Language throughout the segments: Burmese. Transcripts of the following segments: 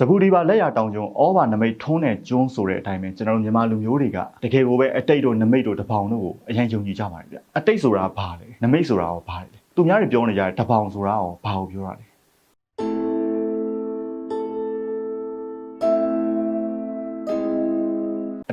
စပူဒီပါလက်ရတောင်ကျွန်းဩဘာနမိတ်ထုံးတဲ့ကျွန်းဆိုတဲ့အတိုင်းပဲကျွန်တော်တို့မြန်မာလူမျိုးတွေကတကယ်ကိုပဲအတိတ်တို့နမိတ်တို့တပေါင်တို့ကိုအရင်ယုံကြည်ကြပါတယ်ဗျအတိတ်ဆိုတာဘာလဲနမိတ်ဆိုတာရောဘာလဲသူများတွေပြောနေကြတဲ့တပေါင်ဆိုတာရောဘာကိုပြောတာလဲ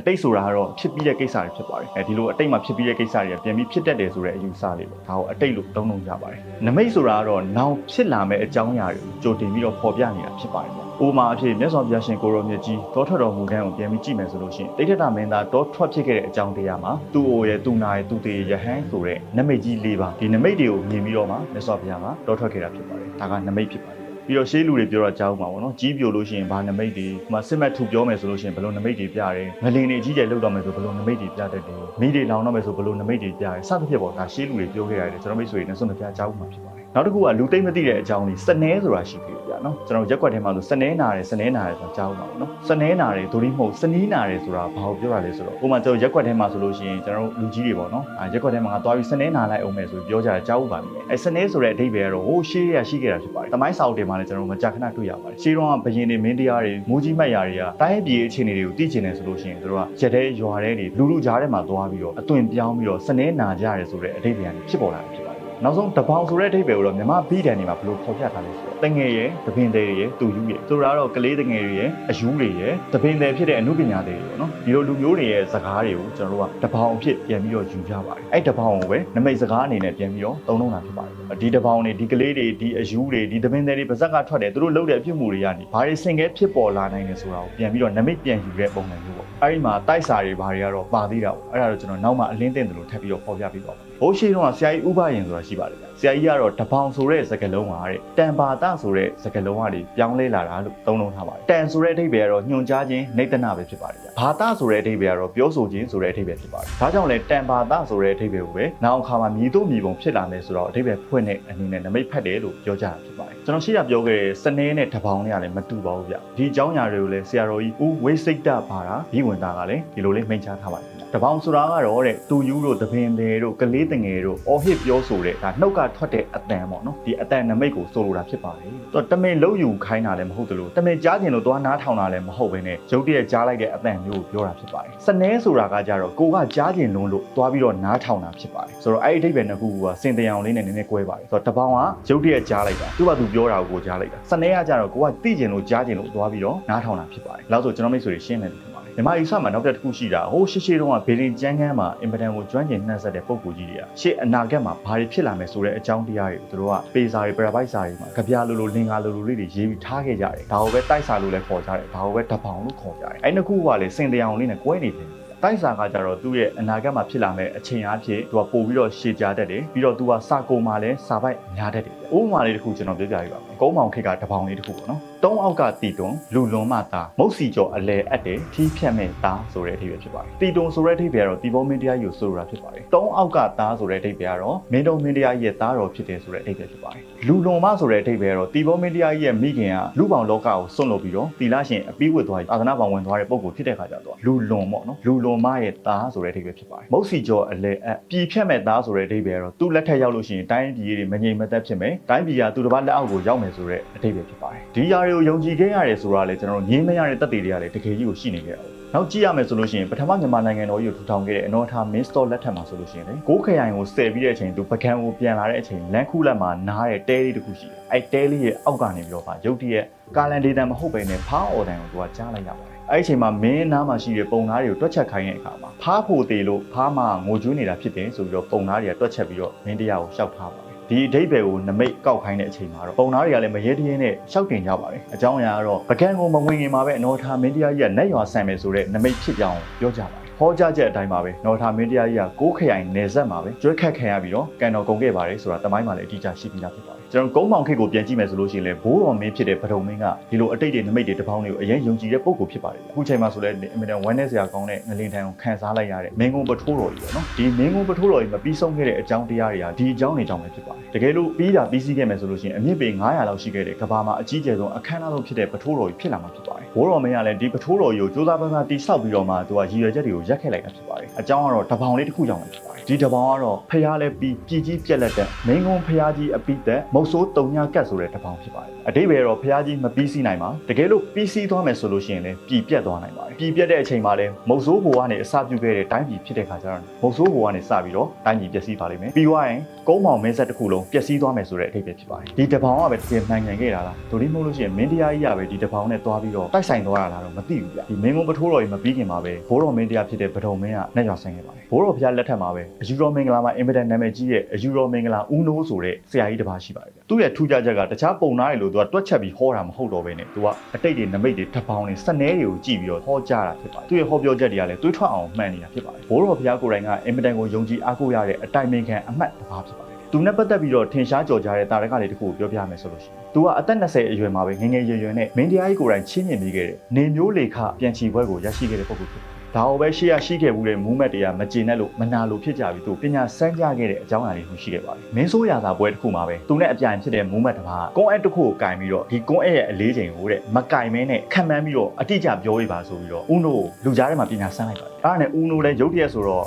အတိတ်ဆိုတာကတော့ဖြစ်ပြီးတဲ့ကိစ္စတွေဖြစ်ပါတယ်အဲဒီလိုအတိတ်မှာဖြစ်ပြီးတဲ့ကိစ္စတွေကပြန်ပြီးဖြစ်တတ်တယ်ဆိုတဲ့အယူဆလေးပေါ့ဒါကိုအတိတ်လို့သုံးလုံးကြပါတယ်နမိတ်ဆိုတာကတော့နောင်ဖြစ်လာမယ့်အကြောင်းအရာတွေကိုကြိုတင်ပြီးတော့ပေါ်ပြနေတာဖြစ်ပါတယ်ဗျဥပမာအဖြစ်မြတ်စွာဘုရားရှင်ကိုရောမြတ်ကြီးတောထွက်တော်မူတဲ့ကိုပြန်ပြီးကြည့်မယ်ဆိုလို့ရှိရင်တိဋ္ဌတမင်းသားတောထွက်ဖြစ်ခဲ့တဲ့အကြောင်းတရားမှာသူ့အိုရဲ့သူနာရဲ့သူတေရဟန်းဆိုတဲ့နမိတ်ကြီး၄ပါးဒီနမိတ်တွေကိုမြင်ပြီးတော့မှမြတ်စွာဘုရားကတောထွက်ခဲ့တာဖြစ်ပါတယ်ဒါကနမိတ်ဖြစ်ပါတယ် ပြီးတော့ရှေးလူတွေပြောတော့ကြားဦးမှာပေါ့နော်ကြီးပြိုလို့ရှိရင်ဘာနမိတ်တွေဟိုမှာစစ်မှတ်ထူပြောမယ်ဆိုလို့ရှိရင်ဘယ်လိုနမိတ်တွေပြတယ်ငလင်တွေကြီးကျယ်လောက်တော့မယ်ဆိုဘယ်လိုနမိတ်တွေပြတတ်တယ်မိတွေလောင်တော့မယ်ဆိုဘယ်လိုနမိတ်တွေပြတယ်စသဖြင့်ပေါ့ဒါရှေးလူတွေပြောခဲ့ရတယ်ကျွန်တော်မိတ်ဆွေတွေနဲ့ဆွမ်းမပြကြားဦးမှာဖြစ်ပါတယ် နောက်တစ်ခုကလူသိမ့်မသိတဲ့အကြောင်းလေးစနဲဆိုတာရှိသေးတယ်ဗျာနော်ကျွန်တော်ရက်ွက်ထဲမှာဆိုစနဲနာတယ်စနဲနာတယ်ဆိုတာကြားဦးမှာပေါ့နော်စနဲနာတယ်ဒိုရီမဟုတ်စနီးနာတယ်ဆိုတာဘာကိုပြောတာလဲဆိုတော့ဥပမာကျွန်တော်ရက်ွက်ထဲမှာဆိုလို့ရှိရင်ကျွန်တော်လူကြီးတွေပေါ့နော်အဲရက်ွက်ထဲမှာငါသွားပြီးစနဲနာလိုက်အောင်မယ်ဆိုပြီးပြောကြတာကြားဦးပါပြီအဲစနဲဆိုတဲ့အဓိပ္ပာယ်ကတော့ဟိုရှေးရရှိခဲ့တာဖြစ်ပါတယ်တမိုင်းစာအုပ်တွေမှာလည်းကျွန်တော်မကြာခဏတွေ့ရပါတယ်ရှေးတော့ကဘရင်တွေမင်းတရားတွေမိုးကြီးမှတ်ရာတွေကတိုင်းပြည်အခြေအနေတွေကိုသိချင်တယ်ဆိုလို့ရှိရင်တို့ကရက်တဲ့ရွာတဲ့တွေလူလူကြားထဲမှာသွားပြီးတော့အသွင်ပြောင်းပြီးတော့စနဲနာကြရဲဆိုတဲ့အဓိပ္ပာယ်တွေဖြစ်ပေါ်လာတယ်ဖြစ်ပါတယ် နောက်ဆုံးတပေါင်ဆိုတဲ့အဓိပ္ပာယ်ကိုတော့မြမဘိဒန်တွေမှာဘယ်လိုဖော်ပြထားလဲဆိုတော့တငယ်ရဲ့တပင်သေးရဲ့တူယူရဲ့ဆိုတာကတော့ကလေးတငယ်တွေရဲ့အယူတွေရဲ့တပင်သေးဖြစ်တဲ့အမှုပညာတွေပေါ့နော်ဒီလိုလူမျိုးတွေရဲ့စကားတွေကိုကျွန်တော်တို့ကတပေါင်အဖြစ်ပြန်ပြီးတော့ယူကြပါတယ်အဲ့တပေါင်ကိုပဲနမိတ်စကားအနေနဲ့ပြန်ပြီးတော့သုံးလုံးတာဖြစ်ပါတယ်ဒီတပေါင်တွေဒီကလေးတွေဒီအယူတွေဒီတပင်သေးတွေပါဇက်ကထွက်တယ်သူတို့လုပ်တဲ့အဖြစ်မှုတွေကနေဘာတွေစင်ကဲဖြစ်ပေါ်လာနိုင်တယ်ဆိုတာကိုပြန်ပြီးတော့နမိတ်ပြန်ယူတဲ့ပုံစံမျိုးပေါ့အဲ့ဒီမှာတိုက်စာတွေဘာတွေကတော့ပါသေးတာပေါ့အဲ့ဒါတော့ကျွန်တော်နောက်မှအလင်းတင်တယ်လို့ထပ်ပြီးတော့ဖော်ပြပေးပါ မယ်ဘိုးရှိတော့ဆရာကြီးဥပယင်ဆိုတာရှိပါတယ်ဗျ ဆရာကြီးကတော့တပေါင်ဆိုတဲ့စကားလုံးကတဲ့တန်ပါတဆိုတဲ့စကားလုံးကနေပြောင်းလဲလာတာလို့သုံးလုံးထားပါတယ်တန်ဆိုတဲ့အဓိပ္ပာယ်ကတော့ညွှန်ကြားခြင်းနေတနာပဲဖြစ်ပါတယ်ဗျဘာတဆိုတဲ့အဓိပ္ပာယ်ကတော့ပြောဆိုခြင်းဆိုတဲ့အဓိပ္ပာယ်ဖြစ်ပါတယ်ဒါကြောင့်လဲတန်ပါတဆိုတဲ့အဓိပ္ပာယ်ကိုပဲနောက်အခါမှာမြည်တို့မြည်ပုံဖြစ်လာမယ်ဆိုတော့အဓိပ္ပာယ်ဖွင့်တဲ့အနေနဲ့နမိတ်ဖတ်တယ်လို့ပြောကြတာဖြစ်ပါတယ်ကျွန်တော်ရှေ့ကပြောခဲ့တဲ့စနေနဲ့တပေါင်နဲ့ကလည်းမတူပါဘူးဗျဒီအကြောင်းအရာတွေကိုလည်းဆရာတော်ကြီးဦးဝိစိတ်တဘာတာဒီဝင်သားကလည်းဒီလိုလေးမိန့်ချထားပါတယ်တပေါင်ဆိုတာကတော့တဲ့တူယူတို့သပင်တွေတို့ကလေးတငယ်တို့အော်ဟစ်ပြောဆိုတဲ့ဒါနှုတ်ကထွက်တဲ့အတန်ပေါ့နော်ဒီအတန်နမိတ်ကိုဆိုလိုတာဖြစ်ပါတယ်သူတမင်လုံးယူခိုင်းတာလည်းမဟုတ်သလိုတမင်ကြားကျင်လို့သွားနားထောင်တာလည်းမဟုတ်ဘဲနဲ့ရုပ်တရက်ကြားလိုက်တဲ့အတန်မျိုးကိုပြောတာဖြစ်ပါတယ်စနဲဆိုတာကကြတော့ကိုကကြားကျင်လုံးလို့သွားပြီးတော့နားထောင်တာဖြစ်ပါတယ်ဆိုတော့အဲ့ဒီအဓိပ္ပာယ်နှစ်ခုကစင်တရအောင်လေးနဲ့နည်းနည်းကွဲပါတယ်ဆိုတော့တပေါင်ကရုပ်တရက်ကြားလိုက်တာသူ့ဘာသူပြောတာကိုကြားလိုက်တာစနဲကကြတော့ကိုကသိကျင်လို့ကြားကျင်လို့သွားပြီးတော့နားထောင်တာဖြစ်ပါတယ်လောက်ဆိုကျွန်တော်မိတ်ဆွေတွေရှင်းနေတယ် ထင်ပါတယ်မြမအီဆာမှာနောက်တစ်ခုရှိတာဟိုရှေ့ရှေ့တုန်းကဘေလင်ကျန်းကန်းမှာအင်ပဒန်ကိုကျွမ်းကျင်နှံ့ဆက်တဲ့ပုံကူကြီးတွေကရှေ့အနာဂတ်မှာဘာတွေဖြစ်လာမယ်ဆိုတဲ့အကြောင်းတရားတွေကိုသူတို့ကပေစာတွေပရာပိုက်စာတွေမှာကြပြလိုလိုလင်္ကာလိုလိုလေးတွေရေးပြီးထားခဲ့ကြတယ်ဒါကိုပဲတိုက်စာလို့လည်းခေါ်ကြတယ်ဒါကိုပဲတပောင်လို့ခေါ်ကြတယ်အဲ့နှစ်ခုကလည်းစင်တရားအောင်လေးနဲ့ကွဲနေတယ် တိုက်စာကကြတော့သူ့ရဲ့အနာဂတ်မှာဖြစ်လာမယ့်အချိန်အားဖြင့်သူကပို့ပြီးတော့ရှေ့ကြားတတ်တယ်ပြီးတော့သူကစာကုန်မှာလည်းစာပိုက်များတတ်တယ်ဥပမာလေးတစ်ခုကျွန်တော်ပြောပြပြပါမယ်ကုန်းမောင်ခေတ်ကတပောင်လေးတစ်ခုပေါ့နော်တုံးအောက်ကတီတွန်လူလွန်မသားမုတ်စီကျော်အလဲအပ်တယ်ထီးဖြတ်မဲ့သားဆိုတဲ့အဓိပ္ပာယ်ဖြစ်ပါတယ်တီတွန်ဆိုတဲ့အဓိပ္ပာယ်ကတော့တီဘောမင်းတရားကြီးကိုဆိုလိုတာဖြစ်ပါတယ်တုံးအောက်ကသားဆိုတဲ့အဓိပ္ပာယ်ကတော့မင်းတော်မင်းတရားကြီးရဲ့သားတော်ဖြစ်တယ်ဆိုတဲ့အဓိပ္ပာယ်ဖြစ်ပါတယ် လူလွန်မဆိုတဲ့အဓိပ္ပာယ်ကတော့တီဘောမင်းတရားကြီးရဲ့မိခင်ကလူပေါင်းလောကကိုစွန့်လွတ်ပြီးတော့တီလာရှင်အပီးဝတ်သွားအာသနာပေါင်းဝင်သွားတဲ့ပုံကိုဖြစ်တဲ့ခါကျတော့လူလွန်ပေါ့နော်လူလွန်မရဲ့သားဆိုတဲ့အဓိပ္ပာယ်ဖြစ်ပါတယ်မုတ်စီကျော်အလဲအပ်ပြည်ဖြတ်မဲ့သားဆိုတဲ့အဓိပ္ပာယ်ကတော့သူ့လက်ထက်ရောက်လို့ရှိရင်တိုင်းပြည်တွေမငြိမ်မသက်ဖြစ်မယ်တိုင်းပြည်ကသူတစ်ပါးလက်အောက်ကိုရောက်မယ်ဆိုတဲ့အဓိပ္ပာယ်ဖြစ်ပါတယ်ဒီຢာတွေကိုယုံကြည်ခဲ့ရတယ်ဆိုတာလေကျွန်တော်တို့ငြင်းမရတဲ့တက်တွေတွေကလည်းတကယ်ကြီးကိုရှိနေကြတာ။ နောက်ကြည့်ရမယ်ဆိုလို့ရှိရင်ပထမမြန်မာနိုင်ငံတော်ကြီးကိုထူထောင်ခဲ့တဲ့အနော်ထာမင်းစတော်လက်ထက်မှာဆိုလို့ရှိရင်လေကိုးခရိုင်ကိုဆယ်ပြီးတဲ့အချိန်သူပကံကိုပြန်လာတဲ့အချိန်လန်ခုလက်မှာနားတဲ့တဲလေးတစ်ခုရှိတယ်။အဲတဲလေးရဲ့အောက်ကနေပြီးတော့ဗာရုတ်တရက်ကာလန်ဒေတန်မဟုတ်ပဲနဲ့ဖားအော်တန်ကိုသူကကြားလိုက်ရပါတယ်။အဲ့ဒီအချိန်မှာမင်းနားမှာရှိတဲ့ပုံသားတွေကိုတွက်ချက်ခိုင်းတဲ့အခါမှာဖားဖို့တေလို့ဖားမငိုကြွေးနေတာဖြစ်တယ်ဆိုပြီးတော့ပုံသားတွေကတွက်ချက်ပြီးတော့မင်းတရားကိုရှောက်ထားပါတယ်။ ဒီအဓိပ္ပာယ်ကိုနမိတ်ကောက်ခိုင်းတဲ့အချိန်မှာတော့ပုံသားတွေကလည်းမရဲတရဲနဲ့ရှောက်တင်ကြပါတယ်အကြောင်းအရာကတော့ပကံကိုမဝင်ခင်မှာပဲအနော်ထာမင်းတရားကြီးကနတ်ရွာဆန်မယ်ဆိုတဲ့နမိတ်ဖြစ်ကြောင်းပြောကြပါတယ် ဟောကြားချက်အတိုင်းပါပဲနော်ထာမင်းတရားကြီးကကိုးခရိုင်နယ်ဆက်မှာပဲကျွဲခတ်ခံရပြီးတော့ကန်တော်ကုန်ခဲ့ပါတယ်ဆိုတာတမိုင်းမှာလည်းအတိအကျရှိပြီးသားဖြစ်ပါတယ်ကျွန်တော်ကုန်းမောင်ခေတ်ကိုပြန်ကြည့်မယ်ဆိုလို့ရှိရင်လည်းဘိုးတော်မင်းဖြစ်တဲ့ပဒုံမင်းကဒီလိုအတိတ်တွေနမိတ်တွေတပေါင်းတွေကိုအရင်ယုံကြည်တဲ့ပုံကိုဖြစ်ပါတယ်အခုချိန်မှာဆိုလည်းအမြဲတမ်းဝမ်းနဲ့စရာကောင်းတဲ့ငလင်တန်ကိုခံစားလိုက်ရတဲ့မင်းကုန်းပထိုးတော်ကြီးပေါ့နော်ဒီမင်းကုန်းပထိုးတော်ကြီးမပြီးဆုံးခဲ့တဲ့အကြောင်းတရားတွေကဒီအကြောင်းတွေကြောင့်ပဲဖြစ်ပါတယ်တကယ်လို့ပြီးတာပြီးစီးခဲ့မယ်ဆိုလို့ရှိရင်အမြင့်ပေ900လောက်ရှိခဲ့တဲ့ကဘာမှာအကြီးကျယ်ဆုံးအခမ်းအနားဆုံးဖြစ်တဲ့ပထိုးတော်ကြီးဖြစ်လာမှာဖြစ်ပါတယ်ဘိုးတော်မင်းကလည်းဒီပထိုးတော်ကြီးကိုစူးစမ်းပန်းပန်းတိဆောက်ပြီးတော့မှသူကရည်ရွယ်ချက်တွေကိုရက်ခဲ့လိုက်တာဖြစ်ပါတယ်အကြောင်းကတော့တပောင်လေးတစ်ခုကြောင့်လည်းဖြစ်ပါတယ် ဒီတပောင်ကတော့ဖျားလဲပြီးပြည်ကြီးပြက်လက်တဲ့မင်းကုန်းဖျားကြီးအပိသက်မုတ်ဆိုးတုံညာကတ်ဆိုတဲ့တပောင်ဖြစ်ပါတယ်အတိပ္ပယ်တော့ဖျားကြီးမပြီးစီးနိုင်ပါတကယ်လို့ပြီးစီးသွားမယ်ဆိုလို့ရှိရင်လည်းပြည်ပြက်သွားနိုင်ပါတယ်ပြည်ပြက်တဲ့အချိန်မှာလည်းမုတ်ဆိုးဘိုကနေအစပြုခဲ့တဲ့တိုင်းပြည်ဖြစ်တဲ့ခါကျတော့မုတ်ဆိုးဘိုကနေစပြီးတော့တိုင်းပြည်ပျက်စီးပါလိမ့်မယ်ပြီးသွားရင်ကုန်းမောင်မင်းဆက်တစ်ခုလုံးပျက်စီးသွားမယ်ဆိုတဲ့အထိပ္ပယ်ဖြစ်ပါတယ်ဒီတပောင်ကပဲတကယ်မှန်ကန်ခဲ့တာလားဒိုလိမဟုတ်လို့ရှိရင်မင်းတရားကြီးကပဲဒီတပောင်နဲ့တွားပြီးတော့တိုက်ဆိုင်သွားတာလားတော့မသိဘူးဗျဒီမင်းကုန်းပထိုးတော်ကြီးမပြီးခင်မှာပဲဘိုးတော်မင်းတရားဖြစ်တဲ့ဗဒုံမင်းကနှက်ရွာဆင်းခဲ့ပါတယ်ဘိုးတော်ဖျားလက်ထက်မှာပဲအယူတော်မင်္ဂလာမှာအင်မတန်နာမည်ကြီးရဲ့အယူတော်မင်္ဂလာဦးနိုးဆိုတဲ့ဆရာကြီးတစ်ပါးရှိပါတယ်ဗျသူ့ရဲ့ထူးခြားချက်ကတခြားပုံသားတွေလို့သူကတွက်ချက်ပြီးဟောတာမဟုတ်တော့ဘဲနဲ့သူကအတိတ်တွေနမိတ်တွေတပောင်တွေစနဲတွေကိုကြည့်ပြီးတော့ဟောကြားတာဖြစ်ပါတယ်သူ့ရဲ့ဟောပြောချက်တွေကလည်းတွေးထွက်အောင်မှန်နေတာဖြစ်ပါတယ်ဘိုးတော်ဖျားကိုယ်တိုင်ကအင်မတန်ကိုယုံကြည်အားကိုးရတဲ့အတိုင်ပင်ခံအမှတ်တစ်ပါးဖြစ်ပါတယ်သူနဲ့ပတ်သက်ပြီးတော့ထင်ရှားကြော်ကြားတဲ့တာရကလေးတစ်ခုကိုပြောပြမယ်ဆိုလို့ရှိရင်သူကအသက်20အရွယ်မှာပဲငယ်ငယ်ရွယ်ရွယ်နဲ့မင်းတရားကြီးကိုယ်တိုင်ချင်းမြင်ပြီးခဲ့တဲ့နေမျိုးလေခပြန်ချီပွဲကိုရရှိခဲ့တဲ့ပုဂ္ဂိုလ်ဖြစ်တယ် ဒါအောင်ပဲရှေ့ရရှိခဲ့မှုတဲ့ movement တွေကမကျေနပ်လို့မနာလို့ဖြစ်ကြပြီးသူပညာစမ်းကြခဲ့တဲ့အကြောင်းအရာတွေရှိခဲ့ပါတယ်။မင်းဆိုးရာသာပွဲတစ်ခုမှာပဲသူနဲ့အပြိုင်ဖြစ်တဲ့ movement တစ်ပါးကွန်အက်တစ်ခုကိုကင်ပြီးတော့ဒီကွန်အက်ရဲ့အလေးချိန်ကိုတဲ့မကင်မဲနဲ့ခံမှန်းပြီးတော့အတိအကျပြောရပါဆိုပြီးတော့ဦးနိုလူကြားထဲမှာပညာစမ်းလိုက်ပါတယ်။အဲ့ဒါနဲ့ဦးနိုလည်းရုပ်တရက်ဆိုတော့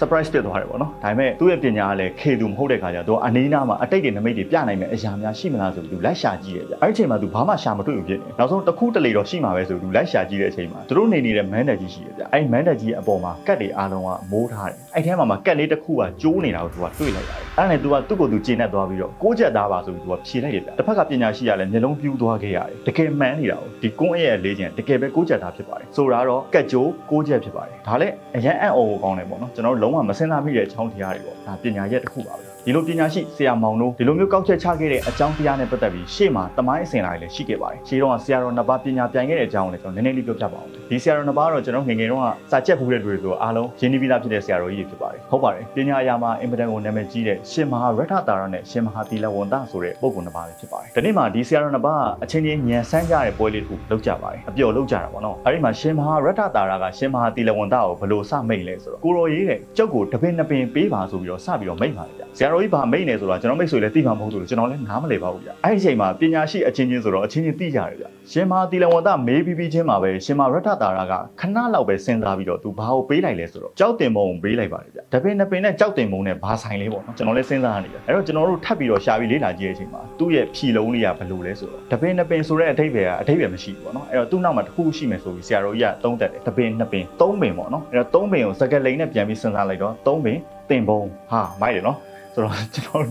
surprise ဖြစ်သွားတယ်ပေါ့နော်ဒါပေမဲ့သူ့ရဲ့ပညာကလည်းခေသူမဟုတ်တဲ့ခါကျတော့အနီးနားမှာအတိတ်တွေနမိတ်တွေပြနိုင်မဲ့အရာများရှိမလားဆိုပြီးသူလိုက်ရှာကြည့်တယ်ဗျအဲ့ဒီအချိန်မှာသူဘာမှရှာမတွေ့ဘူးဖြစ်နေနောက်ဆုံးတစ်ခုတလေတော့ရှိမှာပဲဆိုပြီးသူလိုက်ရှာကြည့်တဲ့အချိန်မှာသူတို့နေနေတဲ့မန်းတက်ကြီးရှိတယ်ဗျအဲ့မန်းတက်ကြီးရဲ့အပေါ်မှာကတ်တွေအားလုံးကမိုးထားတယ်အဲ့ထဲမှာမှာကတ်လေးတစ်ခုကကျိုးနေတာကိုသူကတွေ့လိုက်ရတယ်အဲ့ဒါနဲ့သူကသူ့ကိုယ်သူကျေနပ်သွားပြီးတော့ကိုးချက်သားပါဆိုပြီးသူကဖြေလိုက်တယ်ဗျတစ်ဖက်ကပညာရှိရလဲမျက်လုံးပြူးသွားခဲ့ရတယ်တကယ်မှန်းနေတာကိုဒီကွန်းရဲ့လေးချင်တကယ်ပဲကိုးချက်သားဖြစ်ပါတယ်ဆိုတာတော့ကတ်ကျိုးကိုးချက်ဖြစ်ပါတယ်ဒါလည်းအရန်အံ့ဩကိုကောင်းတယ်ပေါ့နော်ကျွန်တော်တို့လုံးဝမစင်စားမိတဲ့အကြောင်းတရားတွေပေါ့ဒါပညာရက်တစ်ခုပါပဲ ဒီလိုပညာရှိဆရာမောင်တို့ဒီလိုမျိုးကောက်ချက်ချခဲ့တဲ့အကြောင်းတရားနဲ့ပတ်သက်ပြီးရှေ့မှာတမိုင်းအစဉ်လာတွေလည်းရှိခဲ့ပါတယ်ရှေ့တော့ဆရာတော်နှစ်ပါးပညာပြိုင်ခဲ့တဲ့အကြောင်းကိုလည်းကျွန်တော်နည်းနည်းလေးပြောပြပါအောင်ဒီဆရာတော်နှစ်ပါးတော့ကျွန်တော်ငယ်ငယ်တုန်းကစာချက်ဖူးတဲ့တွေဆိုအားလုံးရင်းနှီးပြီးသားဖြစ်တဲ့ဆရာတော်ကြီးတွေဖြစ်ပါတယ်ဟုတ်ပါတယ်ပညာအရာမှာအင်ပဒန်ကိုနာမည်ကြီးတဲ့ရှင်မဟာရထတာရနဲ့ရှင်မဟာသီလဝန္တဆိုတဲ့ပုဂ္ဂိုလ်နှစ်ပါးပဲဖြစ်ပါတယ်ဒီနေ့မှာဒီဆရာတော်နှစ်ပါးအချင်းချင်းညံဆန်းကြတဲ့ပွဲလေးတစ်ခုလုပ်ကြပါတယ်အပျော်လုပ်ကြတာပေါ့နော်အဲဒီမှာရှင်မဟာရထတာရကရှင်မဟာသီလဝန္တကိုဘယ်လိုစမိတ်လဲဆိုတော့ကိုရောရေးတဲ့ကြောက်ကိုတပင်နှစ်ပင်ပေးပါဆိုပြီးတော့စပြီးတော့မိတ်ပါတယ်ဗျဆရာတော်ကြီးဗာမိတ်နေဆိုတော့ကျွန်တော်မိတ်ဆွေလည်းသိမှာမဟုတ်ဘူးလို့ကျွန်တော်လည်းနားမလည်ပါဘူးဗျအဲ့ဒီအချိန်မှာပညာရှိအချင်းချင်းဆိုတော့အချင်းချင်းသိကြတယ်ဗျရှင်မဟာသီလဝန္တမေးပြီးပြီးချင်းမှာပဲရှင်မရထတာရကခဏလောက်ပဲစဉ်းစားပြီးတော့သူဘာကိုပေးလိုက်လဲဆိုတော့ကြောက်တင်မုံကိုပေးလိုက်ပါတယ်ဗျတပင်နှစ်ပင်နဲ့ကြောက်တင်မုံနဲ့ဘာဆိုင်လဲပေါ့နော်ကျွန်တော်လည်းစဉ်းစားနေတယ်အဲ့တော့ကျွန်တော်တို့ထပ်ပြီးတော့ရှာပြီးလေ့လာကြည့်တဲ့အချိန်မှာသူ့ရဲ့ဖြီလုံးလေးကဘယ်လိုလဲဆိုတော့တပင်နှစ်ပင်ဆိုတဲ့အထိပ္ပယ်ကအထိပ္ပယ်မရှိဘူးပေါ့နော်အဲ့တော့သူ့နောက်မှာတစ်ခုရှိမယ်ဆိုပြီးဆရာတော်ကြီးကသုံးသက်တယ်တပင်နှစ်ပင်သုံးပင်ပေါ့နော်အဲ့တော့သုံးပင်ကိုစကလိန်နဲ့ပြန်ပြီးစဉ်းစားလိုက်တော့သုံးပင်တင်ပုံဟာမိုက်တယ်နော် ဆိုတော့ကျွန်တော်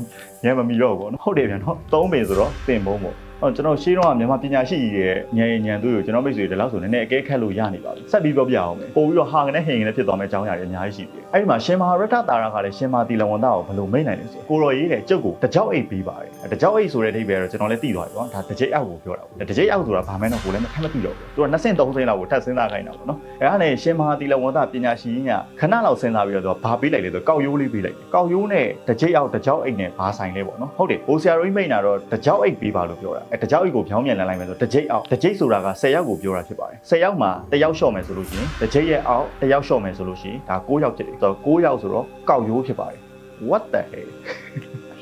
ညံမမီတော့ဘူးပေါ့နော်ဟုတ်တယ်ဗျာနော်သုံးပင်ဆိုတော့တင်ပုံပေါ့ အော်ကျွန်တော်ရှင်းတော့မြန်မာပညာရှိကြီးရဲ့ညံညံသူ့ကိုကျွန်တော်မိတ်ဆွေတွေလောက်ဆိုနည်းနည်းအကဲခတ်လို့ရနေပါပြီဆက်ပြီးပြောပြအောင်မယ်ပို့ပြီးတော့ဟာကနေဟင်ကနေဖြစ်သွားမယ့်အကြောင်းအရာတွေအများကြီးရှိတယ်အဲ့ဒီမှာရှင်မဟာရတ္တတာရကလည်းရှင်မတီလဝန္တကိုဘယ်လိုမိတ်နိုင်လဲဆိုကိုရော်ရေးတဲ့ကျုပ်ကိုတကြောက်အိတ်ပြီးပါတယ်တကြောက်အိတ်ဆိုတဲ့အဓိပ္ပာယ်တော့ကျွန်တော်လည်းသိသွားပြီပေါ့ဒါတကြိတ်အောက်ကိုပြောတာပေါ့တကြိတ်အောက်ဆိုတာဘာမှန်းတော့ကိုလည်းမထပ်မသိတော့ဘူးသူက2ဆင့်3ဆင့်လောက်ကိုထပ်စဉ်းစားခိုင်းတာပေါ့နော်အဲ့ဒါနဲ့ရှင်မဟာတီလဝန္တပညာရှိကြီးကခဏလောက်စဉ်းစားပြီးတော့သူကဘာပေးလိုက်လဲဆိုကောက်ရိုးလေးပေးလိုက်တယ်ကောက်ရိုးနဲ့တကြိတ်အောက်တကြောက်အိတ်နဲ့ဘာဆိုင်လဲပေါ့နော်ဟုတ်တယ်ဘိုးဆရာတော်ကြီးမိတ်နာတော့တကြောက်အိတ်ပေးပါလို့ပြောတာအဲတကြောက်အိတ်ကိုဖြောင်းမြန်လန်းလိုက်မယ်ဆိုတကြိတ်အောက်တကြိတ်ဆိုတာက10ရောက်ကိုပြောတာဖြစ်ပါတယ်10ရောက်မှာတယောက်လျှော့မယ်ဆိုလို့ရှိရင်တကြိတ်ရဲ့အောက်တယောက်လျှော့မယ်ဆိုလို့ရှိရင်ဒါ9ရောက်ဖြစ်တယ်ဆိုတော့9ရောက်ဆိုတော့ကောက်ရိုးဖြစ်ပါတယ် what the hell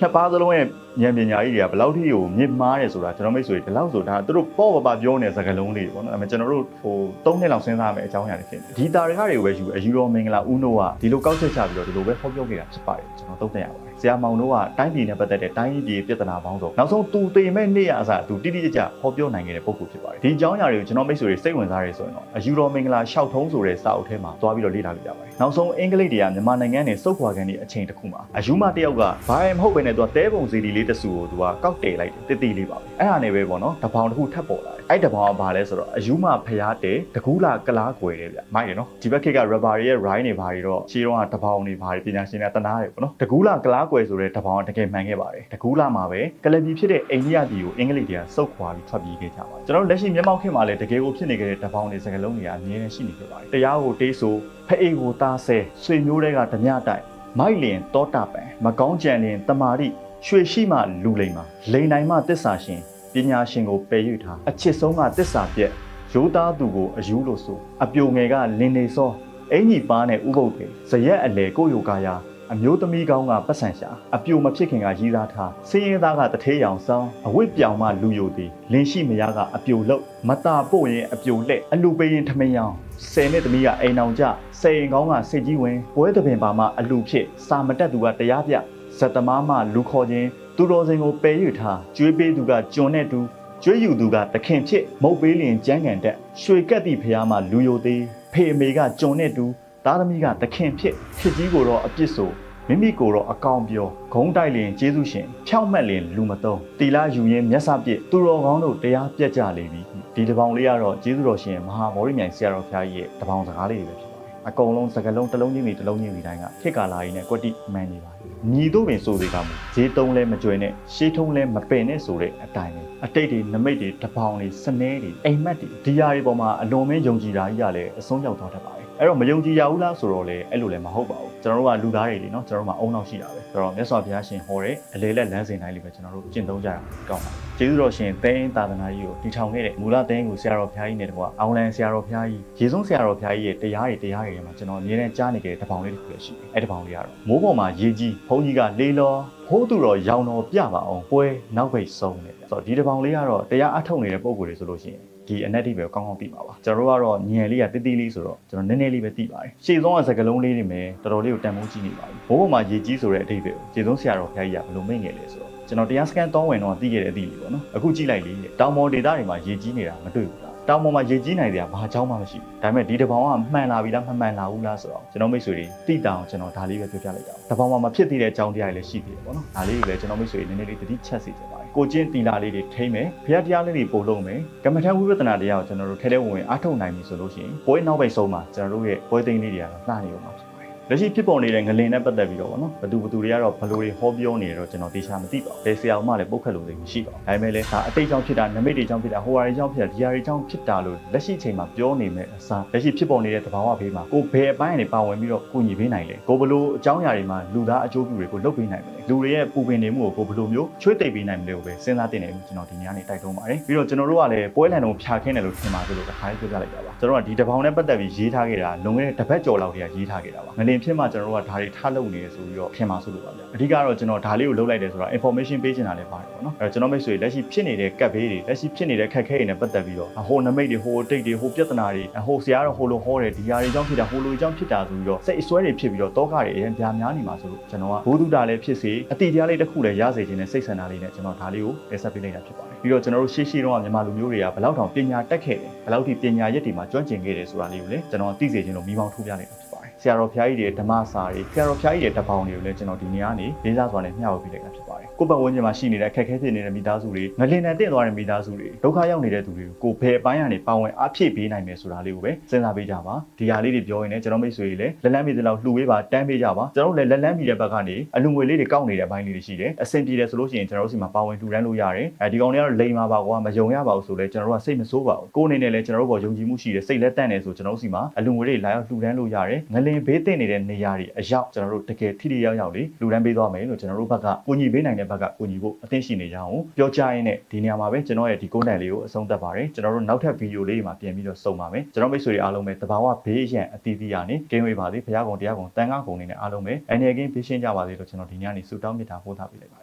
နှစ်ပါးစလုံးရဲ့ဉာဏ်ပညာကြီးတွေကဘယ်လောက်ထိကိုမြင့်မားတယ်ဆိုတာကျွန်တော်မိတ်ဆွေဒီလောက်ဆိုဒါသူတို့ပေါ့ပပပြောနေတဲ့စကားလုံးလေးတွေပေါ့နော်အဲမှာကျွန်တော်တို့ဟို၃နှစ်လောက်စဉ်းစားမယ်အကြောင်းအရာတွေဖြစ်နေဒီတာရခတွေကိုပဲယူအယူတော်မင်္ဂလာဦးနိုးကဒီလိုကောက်ချက်ချပြီးတော့ဒီလိုပဲဟောပြောခဲ့တာဖြစ်ပါတယ်ကျွန်တော်သုံးသပ်ရပါတယ် ဆရာမောင်တို့ကတိုင်းပြည်နဲ့ပတ်သက်တဲ့တိုင်းပြည်ပြည်တနာပေါင်းစုံနောက်ဆုံးသူတေမဲ့နေ့ရအစားသူတိတိကျကျဟောပြောနိုင်ခဲ့တဲ့ပုံကူဖြစ်ပါတယ်ဒီအကြောင်းအရာတွေကိုကျွန်တော်မိတ်ဆွေတွေစိတ်ဝင်စားရဆိုရင်တော့အယူတော်မင်္ဂလာရှောက်ထုံးဆိုတဲ့စာအုပ်ထဲမှာသွားပြီးတော့လေ့လာကြည့်ကြပါတယ်နောက်ဆုံးအင်္ဂလိပ်တွေကမြန်မာနိုင်ငံနဲ့စုပ်ခွာကန်တဲ့အချိန်တစ်ခုမှာအယူမတယောက်ကဘာမှမဟုတ်ပဲနဲ့သူကတဲပုံစီဒီလေးတဆူကိုသူကကောက်တယ်လိုက်တယ်တိတိလေးပါပဲအဲ့ဒါနဲ့ပဲပေါ့နော်တပောင်တစ်ခုထပ်ပေါ်လာတယ်အဲ့တပောင်ကဘာလဲဆိုတော့အယူမဖျားတယ်တကူးလာကလားကွယ်တယ်ဗျမိုက်တယ်နော်ဒီဘက်ခေတ်က rubber ရဲ့ rhyme တွေဘာတွေတော့ရှင်းတော့တပောင်တွေဘာတွေပညာရှင်တွေကတနာတယ်ပေါ့နော်တကူးလာကလားကွယ်ဆိုတဲ့တပောင်ကတကယ်မှန်ခဲ့ပါတယ်တကူးလာမှာပဲကလပီဖြစ်တဲ့အိန္ဒိယပြည်ကိုအင်္ဂလိပ်တွေကစုပ်ခွာပြီးထွက်ပြေးခဲ့ကြပါတယ်ကျွန်တော်လက်ရှိမျက်မှောက်ခေတ်မှာလည်းတကယ်ကိုဖြစ်နေခဲ့တဲ့တပောင်တွေစကလုံးတွေကအမြဲတမ်းရှိနေခဲ့ပါတယ်တရားကိုတေးဆိုဖအေးကိုသားဆဲဆွေမျိုးတွေကဓမြတိုက်မိုက်လင်တောတာပံမကောင်းကြံလင်တမာတိရွှေရှိမှလူလိမ်မှာလိန်နိုင်မှတစ္ဆာရှင် ပညာရှင်ကိုပယ်၍ထားအချစ်ဆုံးကတစ္ဆာပြက်ရိုးသားသူကိုအယူလို့ဆိုအပြိုငယ်ကလင်းနေစောအင်ကြီးပါနဲ့ဥပုပ်တယ်ဇရက်အလေကိုယိုကာယာအမျိုးသမီးကောင်းကပတ်စံရှာအပြိုမဖြစ်ခင်ကရီးသားထားစင်းရဲသားကတထေးရောင်ဆောင်အဝတ်ပြောင်မှလူယိုသည်လင်းရှိမယားကအပြိုလုတ်မတာပို့ရင်အပြိုလက်အလူပေးရင်ထမင်းရောင်ဆယ်နှစ်သမီးကအိမ်အောင်ကြဆယ်ရင်ကောင်းကစိတ်ကြီးဝင်ပွဲသပင်ပါမှအလူဖြစ်စာမတက်သူကတရားပြဇက်သမားမှလူခေါ်ခြင်း သူတော်စင်ကိုပယ်ယူထားကျွေးပေးသူကကျွန်နဲ့တူကျွေးယူသူကတခင်ဖြစ်မုတ်ပေးလျင်ကြမ်းကန်တက်ရွှေကက်တိဖျားမှလူယိုသေးဖေအမေကကြုံနဲ့တူသားသမီးကတခင်ဖြစ်ဖြစ်ကြီးကိုတော့အပြစ်ဆိုမိမိကိုတော့အကောင်ပြောဂုံးတိုက်လျင်ကျေးဇူးရှင်ဖြောက်မှတ်လျင်လူမသုံးတီလာယူရင်မျက်စပစ်သူတော်ကောင်းတို့တရားပြတ်ကြလေပြီဒီတပောင်လေးကတော့ကျေးဇူးတော်ရှင်မဟာမောရိမြိုင်ဆရာတော်ဖျားကြီးရဲ့တပောင်စကားလေးတွေပဲဖြစ်ပါတယ် အကုန်လုံးစကလုံးတစ်လုံးချင်းစီတစ်လုံးချင်းစီတိုင်းကခေတ်ကာလာကြီးနဲ့ကွက်တိမှန်နေပါတယ်ညီတို့ပင်စိုးစေကမူဈေးတုံးလဲမကြွယ်နဲ့ရှေးထုံးလဲမပင်နဲ့ဆိုတဲ့အတိုင်းပဲအတိတ်တွေနမိတ်တွေတပောင်တွေစနေတွေအိမ်မက်တွေဒီယာတွေပေါ်မှာအလွန်မင်းယုံကြည်တာကြီးကလည်းအဆုံးရောက်သွားတတ်ပါတယ်အဲ့တော့မယုံကြည်ရဘူးလားဆိုတော့လေအဲ့လိုလည်းမဟုတ်ပါဘူး ကျွန်တော်တို့ကလူသားတွေလေနော်ကျွန်တော်တို့မှာအုံနောက်ရှိတာပဲဆိုတော့မြတ်စွာဘုရားရှင်ဟောတဲ့အလေလက်လမ်းစဉ်တိုင်းလေးပဲကျွန်တော်တို့ကျင့်သုံးကြရအောင်ကောင်းပါကျေးဇူးတော်ရှင်သင်းသာသနာကြီးကိုတည်ထောင်ခဲ့တဲ့မူလသင်းကိုဆရာတော်ဘုရားကြီးနဲ့တကွာအောင်လန်ဆရာတော်ဘုရားကြီးရေဆုံးဆရာတော်ဘုရားကြီးရဲ့တရားတွေတရားတွေထဲမှာကျွန်တော်အမြဲတမ်းကြားနေခဲ့တဲ့တပောင်လေးတစ်ခုလည်းရှိတယ်အဲ့တပောင်လေးကတော့မိုးပေါ်မှာရေကြီးဘုန်းကြီးကလေးလောဟိုးသူတော်ရောင်တော်ပြပါအောင်ပွဲနောက်ပိတ်ဆုံးတယ်ဆိုတော့ဒီတပောင်လေးကတော့တရားအထုတ်နေတဲ့ပုံကိုယ်တွေဆိုလို့ရှိရင် ဒီအနက်တိပဲကောင်းကောင်းသိပါပါကျွန်တော်တို့ကတော့ညံလေးကတိတိလေးဆိုတော့ကျွန်တော်နည်းနည်းလေးပဲသိပါတယ်ရှေ့ဆုံးကစကလုံးလေးတွေမယ်တော်တော်လေးကိုတန်ဖိုးကြည့်နေပါပြီဘိုးပေါ်မှာရေကြီးဆိုတဲ့အတိတ်ပဲကိုရှေ့ဆုံးဆရာတော်ဘုရားကြီးကဘယ်လိုမိတ်ငယ်လဲဆိုတော့ကျွန်တော်တရားစကန်တောင်းဝင်တော့သိခဲ့တဲ့အသည့်လေးပေါ့နော်အခုကြည့်လိုက်လေတောင်ပေါ်ဒေသတွေမှာရေကြီးနေတာမတွေ့ဘူးလား တောင်ပေါ်မှာရေကြီးနိုင်တယ်ကဘာကြောင်းမှမရှိဘူးဒါပေမဲ့ဒီတစ်ပေါင်ကမှန်လာပြီလားမမှန်လာဘူးလားဆိုတော့ကျွန်တော်မိတ်ဆွေတွေသိတောင်ကျွန်တော်ဒါလေးပဲပြောပြလိုက်တာတစ်ပေါင်မှာမဖြစ်သေးတဲ့အကြောင်းတရားတွေလည်းရှိသေးတယ်ပေါ့နော်ဒါလေးတွေလည်းကျွန်တော်မိတ်ဆွေတွေနည်းနည်းလေးသတိချက်စီကြပါတယ်ကိုချင်းတီလာလေးတွေထိမ့်မယ်ဘုရားတရားလေးတွေပို့လုံးမယ်ကမ္မထဝိပဿနာတရားကိုကျွန်တော်တို့ထဲထဲဝင်ဝင်အားထုတ်နိုင်ပြီဆိုလို့ရှိရင်ပွဲနောက်ပိတ်ဆုံးမှာကျွန်တော်တို့ရဲ့ပွဲသိမ်းလေးတွေကတော့နှာနေအောင်ပါဖြစ်ပါတယ် လက်ရှိဖြစ်ပေါ်နေတဲ့ငလင်နဲ့ပတ်သက်ပြီးတော့ဗောနော်ဘသူဘသူတွေကတော့ဘလိုတွေဟောပြောနေတယ်တော့ကျွန်တော်တေချာမသိပါဘူးဘယ်ဆရာမှလည်းပုတ်ခတ်လို့လည်းမရှိပါဘူးဒါပေမဲ့လည်းဒါအတိတ်ကြောင့်ဖြစ်တာနမိတ်တွေကြောင့်ဖြစ်တာဟိုဟာတွေကြောင့်ဖြစ်တာဒီဟာတွေကြောင့်ဖြစ်တာလို့လက်ရှိချိန်မှာပြောနေမဲ့အစားလက်ရှိဖြစ်ပေါ်နေတဲ့သဘာဝဘေးမှာကိုဘယ်အပိုင်းကနေပါဝင်ပြီးတော့ကိုညီပေးနိုင်လဲကိုဘလို့အကြောင်းအရာတွေမှာလူသားအကျိုးပြုတွေကိုလုပ်ပေးနိုင်မလဲလူတွေရဲ့ပူပင်နေမှုကိုကိုဘလို့မျိုးချွေးသိပ်ပေးနိုင်မလဲကိုပဲစဉ်းစားတင်တယ်လို့ကျွန်တော်ဒီနေ့ကနေတိုက်တွန်းပါတယ်ပြီးတော့ကျွန်တော်တို့ကလည်းပွဲလန်တော်ဖြာခင်းတယ်လို့ထင်ပါသလိုတစ်ခါလေးပြောပြလိုက်တာပါကျွန်တော်ကဒီတပေါင်နဲ့ပတ်သက်ပြီးရေးထားခဲ့တာလွန်ခဲ့တဲ့တစ်ပတ်ကျော်လောက်တည်းကရေးထားခဲ့တာပါငလင်ဖြစ်မှကျွန်တော်တို့ကဒါတွေထားလုပ်နေရဆိုပြီးတော့ထင်ပါဆိုလို့ပါဗျအဓိကတော့ကျွန်တော်ဒါလေးကိုလုပ်လိုက်တယ်ဆိုတော့ information ပေးချင်တာလည်းပါတယ်ပေါ့နော်အဲတော့ကျွန်တော်မိတ်ဆွေလက်ရှိဖြစ်နေတဲ့ကပ်ဘေးတွေလက်ရှိဖြစ်နေတဲ့ခက်ခဲတွေနဲ့ပတ်သက်ပြီးတော့ဟိုနမိတ်တွေဟိုတိတ်တွေဟိုပြဿနာတွေဟိုဆရာတော့ဟိုလိုဟောတယ်ဒီဟာတွေကြောင့်ဖြစ်တာဟိုလိုကြောင့်ဖြစ်တာဆိုပြီးတော့စိတ်အစွဲတွေဖြစ်ပြီးတော့တောကတွေအရင်ပြာများနေမှာဆိုလို့ကျွန်တော်ကဘိုးတုတာလည်းဖြစ်စေအတိတရားလေးတစ်ခုလည်းရစေခြင်းနဲ့စိတ်ဆန္ဒလေးနဲ့ကျွန်တော်ဒါလေးကိုတင်ဆက်ပေးလိုက်တာဖြစ်ပါတယ်ပြီးတော့ကျွန်တော်တို့ရှေ့ရှေ့တော့မြန်မာလူမျိုးတွေကဘယ်လောက်တောင်ပညာတက်ခဲ့တယ်ဘယ်လောက်ထိပညာရက်တွေမှာကျွမ်းကျင်ခဲ့တယ်ဆိုတာလေးကိုလည်းကျွန်တော်သိစေခြင်းလို့မိမောင်းထိုးပြလိုက်တာ ဖြစ်ပါတယ်ဆရာတော်ဖျားကြီးတွေဓမ္မစာတွေဆရာတော်ဖျားကြီးတွေတပေါင်းတွေကိုလည်းကျွန်တော်ဒီနေရာကနေလေးစားစွာနဲ့မျှဝေပေးလိုက်တာဖြစ်ပါတယ်ကိုယ့်ဘက်ဝန်းကျင်မှာရှိနေတဲ့ခက်ခဲဖြစ်နေတဲ့မိသားစုတွေငလင်နဲ့တင့်သွားတဲ့မိသားစုတွေဒုက္ခရောက်နေတဲ့သူတွေကိုကိုယ်ဘယ်အပိုင်းကနေပါဝင်အားဖြည့်ပေးနိုင်မယ်ဆိုတာလေးကိုပဲစဉ်းစားပေးကြပါဒီဟာလေးတွေပြောရင်လည်းကျွန်တော်မိတ်ဆွေတွေလည်းလက်လန်းမီသလောက်လှူဝေးပါတန်းပေးကြပါကျွန်တော်တို့လည်းလက်လန်းမီတဲ့ဘက်ကနေအလူငွေလေးတွေကောက်နေတဲ့အပိုင်းလေးတွေရှိတယ်အဆင်ပြေတယ်ဆိုလို့ရှိရင်ကျွန်တော်တို့စီမှာပါဝင်လှူဒန်းလို့ရတယ်အဲဒီကောင်တွေကတော့လိန်ပါပါကွာမယုံရပါဘူးဆိုလဲကျွန်တော်တို့ကစိတ်မဆိုးပါဘူးကိုယ်အနေနဲ့လည်းကျွန်တော်တို့ပေါ်ယုံကြည်မှုရှိတယ်စိတ်လက်တန့်တယ်ဆိုကျွန်တော်တို့စီမှာအလူငွေတွေလာရောက်လှူဒန်းလို့ရတယ်ငလင်ဘေးသင့်နေတဲ့နေရာတွေအရောက်ကျွန်တော်တို့တကယ်ထိထိရောက်ရောက်လေးလှူဒန်းပေးသွားမယ်လို့ကျွန်တော်တို့ဘက်ကကိုညီပေးနိုင်တဲ့ဘက်ကကိုညီဖို့အသင့်ရှိနေကြအောင်ပြောကြရင်းနဲ့ဒီနေရာမှာပဲကျွန်တော်ရဲ့ဒီကုန်းတန်လေးကိုအဆုံးသတ်ပါတယ်ကျွန်တော်တို့နောက်ထပ်ဗီဒီယိုလေးတွေမှာပြန်ပြီးတော့စုံပါမယ်ကျွန်တော်မိတ်ဆွေတွေအားလုံးပဲတဘာဝဘေးရန်အတီးတီးရနေကင်းဝေးပါစေဘုရားကုံတရားကုံတန်ခါကုံနေနဲ့အားလုံးပဲအနေကင်းပြရှင်းကြပါစေလို့ကျွန်တော်ဒီညနေဆုတောင်းမေတ္တာပို့သပေးလိုက်ပါတယ်